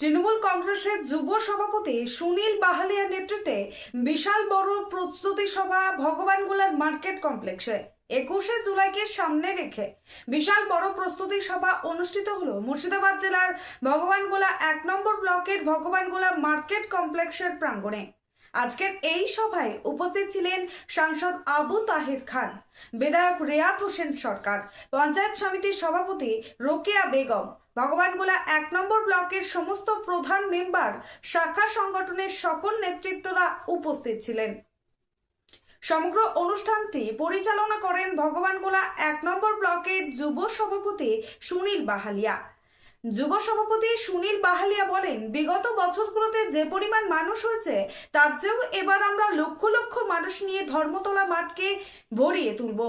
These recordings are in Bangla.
তৃণমূল কংগ্রেসের যুব সভাপতি সুনীল বাহালিয়ার নেতৃত্বে বিশাল বড় প্রস্তুতি সভা ভগবানগোলার মার্কেট কমপ্লেক্সে। একুশে জুলাইকে সামনে রেখে বিশাল বড় প্রস্তুতি সভা অনুষ্ঠিত হলো মুর্শিদাবাদ জেলার ভগবানগোলা এক নম্বর ব্লকের ভগবানগোলা মার্কেট কমপ্লেক্সের প্রাঙ্গণে। আজকের এই সভায় উপস্থিত ছিলেন সাংসদ আবু তাহির খান, বিধায়ক রেয়াত হোসেন সরকার, পঞ্চায়েত সমিতির সভাপতি রোকেয়া বেগম ভগবানগোলা এক নম্বর ব্লকের সমস্ত প্রধান মেম্বার শাখা সংগঠনের সকল নেতৃত্বরা উপস্থিত ছিলেন। সমগ্র অনুষ্ঠানটি পরিচালনা করেন ভগবানগোলা এক নম্বর ব্লকের যুব সভাপতি সুনীল বাহালিয়া। যুব সভাপতি সুনীল বাহালিয়া বলেন, বিগত বছরগুলোতে যে পরিমাণ মানুষ হয়েছে, তার চেয়েও এবার আমরা লক্ষ লক্ষ মানুষ নিয়ে ধর্মতলা মাঠকে ভরিয়ে তুলব।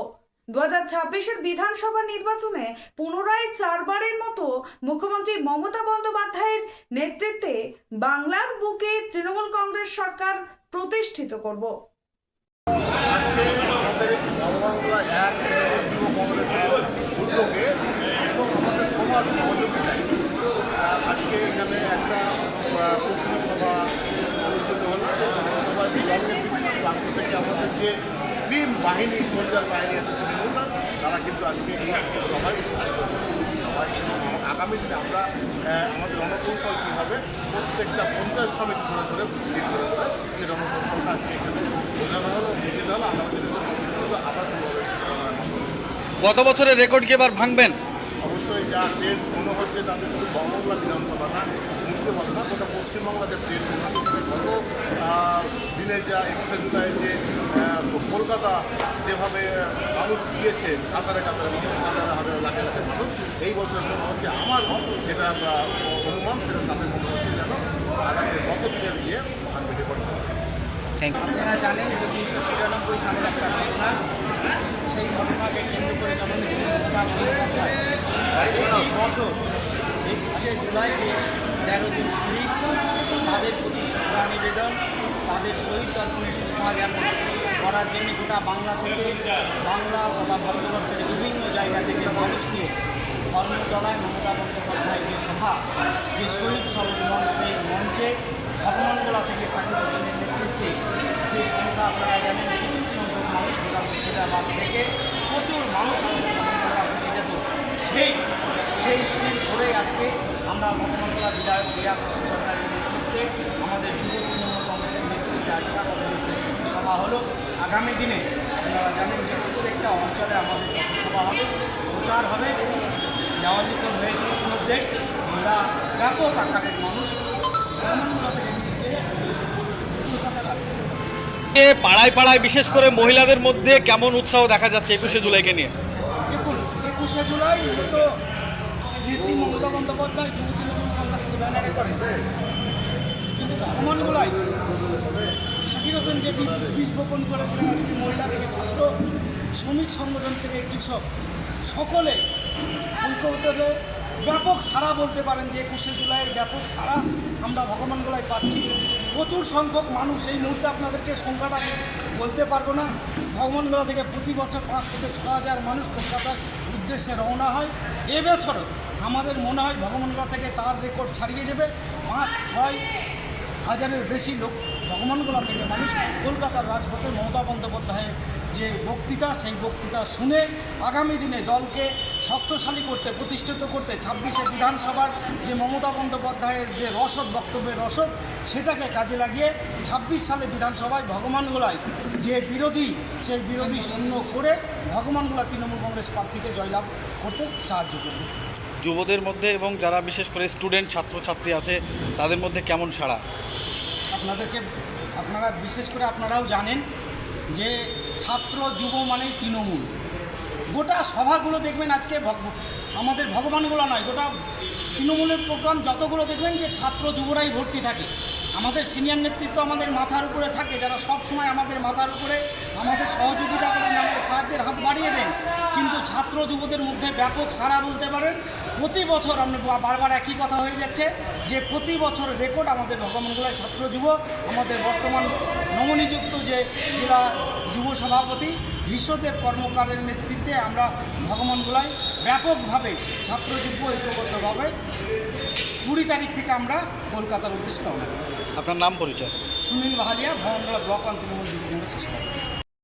দু হাজার ছাব্বিশের বিধানসভা নির্বাচনে পুনরায় চারবারের মতো মুখ্যমন্ত্রী মমতা বন্দ্যোপাধ্যায়ের নেতৃত্বে বাংলার বুকে তৃণমূল কংগ্রেস সরকার প্রতিষ্ঠিত করব। বাহিনী, সোলজার বাহিনী আছে তারা কিন্তু আজকে এই হয়েছে। সবাই আগামী দিনে আমরা আমাদের রণকৌশল কী হবে প্রত্যেকটা পঞ্চায়েত সমিতি ধরে ধরে সিট ধরে ধরে সেই রণকৌশলটা আজকে এখানে বোঝানো হলো বুঝিয়ে হলো। আগামী দিনে আবার গত বছরের রেকর্ড কি এবার ভাঙবেন? অবশ্যই যা ট্রেন মনে হচ্ছে তাদের শুধু বঙ্গবাংলা বিধানসভা না মুর্শিদাবাদ না গোটা পশ্চিমবাংলাতে ট্রেন গত দিনে যা একুশে জুলাই যে কলকাতা যেভাবে মানুষ গিয়েছে কাতারে কাতারে মানুষ হাজারে হাজারে লাখে লাখে মানুষ এই বছর মনে হচ্ছে আমার যেটা অনুমান সেটা তাদের মনে হচ্ছে যেন আগামী গত দিনের গিয়ে ভাঙবে রেকর্ড থ্যাংক ইউ আপনারা জানেন যে উনিশশো তিরানব্বই সালের একটা ঘটনা সেই ঘটনাকে কেন্দ্র করে প্রতি বছর একুশে জুলাইকে তেরো জন তাদের প্রতি শ্রদ্ধা নিবেদন। তাদের সভা যেমন করার জন্য গোটা বাংলা থেকে বাংলা তথা ভারতবর্ষের বিভিন্ন জায়গা থেকে মানুষ নিয়ে ধর্মতলায় মমতা বন্দ্যোপাধ্যায় যে সভা, যে শহীদ সম্মেলন সেই মঞ্চে ভগবানগোলা থেকে সাকিব হোসেনের নেতৃত্বে যে সংখ্যা আপনারা জানেন, প্রচুর সংখ্যক মানুষ গোটা মুর্শিদাবাদ থেকে, প্রচুর মানুষ থেকে যেত। সেই সেই সুর ধরে আজকে আমরা ভগবানগোলা বিধায়ক হোসেন সরকারের নেতৃত্বে আমাদের যুব কংগ্রেসের আজকে আমাদের সভা হলো। আগামী দিনে আপনারা জানেন যে প্রত্যেকটা অঞ্চলে আমাদের সভা হবে প্রচার হবে। দেওয়াল লিখন হয়েছে ইতিমধ্যে। আমরা ব্যাপক আকারের মানুষ ভ্রমণগুলো থেকে পাড়ায় পাড়ায় বিশেষ করে মহিলাদের মধ্যে কেমন উৎসাহ দেখা যাচ্ছে একুশে জুলাইকে নিয়ে? দেখুন একুশে জুলাই মূলত নেত্রী মমতা বন্দ্যোপাধ্যায় যুব তৃণমূল কংগ্রেসকে ব্যানারে করে ভগবানগুলাই শাকির হোসেন যে বীজ বপন করেছিলেন আজকে মহিলা থেকে ছাত্র, শ্রমিক সংগঠন থেকে কৃষক, সকলে ঐক্যবদ্ধ। ব্যাপক সাড়া বলতে পারেন যে একুশে জুলাইয়ের ব্যাপক সাড়া আমরা ভগবানগোলায় পাচ্ছি। প্রচুর সংখ্যক মানুষ এই মুহূর্তে আপনাদেরকে সংখ্যাটা বলতে পারব না। ভগবানগোলা থেকে প্রতি বছর পাঁচ থেকে ছ হাজার মানুষ কলকাতার উদ্দেশ্যে রওনা হয়। এবছরও আমাদের মনে হয় ভগবানগোলা থেকে তার রেকর্ড ছাড়িয়ে যাবে। পাঁচ ছয় হাজারের বেশি লোক ভগবানগোলা থেকে মানুষ কলকাতার রাজপথে মমতা বন্দ্যোপাধ্যায়ের যে বক্তৃতা, সেই বক্তৃতা শুনে আগামী দিনে দলকে শক্তশালী করতে, প্রতিষ্ঠিত করতে ছাব্বিশে বিধানসভার যে মমতা বন্দ্যোপাধ্যায়ের যে রসদ, বক্তব্যের রসদ, সেটাকে কাজে লাগিয়ে ছাব্বিশ সালে বিধানসভায় ভগবানগোলায় যে বিরোধী, সেই বিরোধী শূন্য করে ভগবানগোলা তৃণমূল কংগ্রেস প্রার্থীকে জয়লাভ করতে সাহায্য করবে। যুবদের মধ্যে এবং যারা বিশেষ করে স্টুডেন্ট, ছাত্রছাত্রী আছে, তাদের মধ্যে কেমন সাড়া? আপনাদেরকে, আপনারা বিশেষ করে আপনারাও জানেন যে ছাত্র, যুব মানেই তৃণমূল। গোটা সভাগুলো দেখবেন আজকে আমাদের ভগবানগুলো নয়, গোটা তৃণমূলের প্রোগ্রাম যতগুলো দেখবেন যে ছাত্র, যুবরাই ভর্তি থাকে। আমাদের সিনিয়র নেতৃত্ব আমাদের মাথার উপরে থাকে, যারা সব সময় আমাদের মাথার উপরে আমাদের সহযোগিতা করেন, আমাদের সাহায্যের হাত বাড়িয়ে দেন। কিন্তু ছাত্র যুবদের মধ্যে ব্যাপক সাড়া বলতে পারেন, প্রতি বছর আমরা বারবার একই কথা হয়ে যাচ্ছে যে প্রতি বছর রেকর্ড আমাদের ভগবানগোলায় ছাত্র যুব, আমাদের বর্তমান নবনিযুক্ত যে জেলা যুব সভাপতি বিশ্বদেব কর্মকারের নেতৃত্বে আমরা ভগবানগুলায় ব্যাপকভাবে ছাত্র যুব ঐক্যবদ্ধভাবে কুড়ি তারিখ থেকে আমরা কলকাতার উদ্দেশ্যে রওনা আপনার নাম পরিচয়? সুনীল বাহালিয়া ভয়ঙ্গলা ব্লক অন্তর্মূল যুব কংগ্রেসের সভাপতি।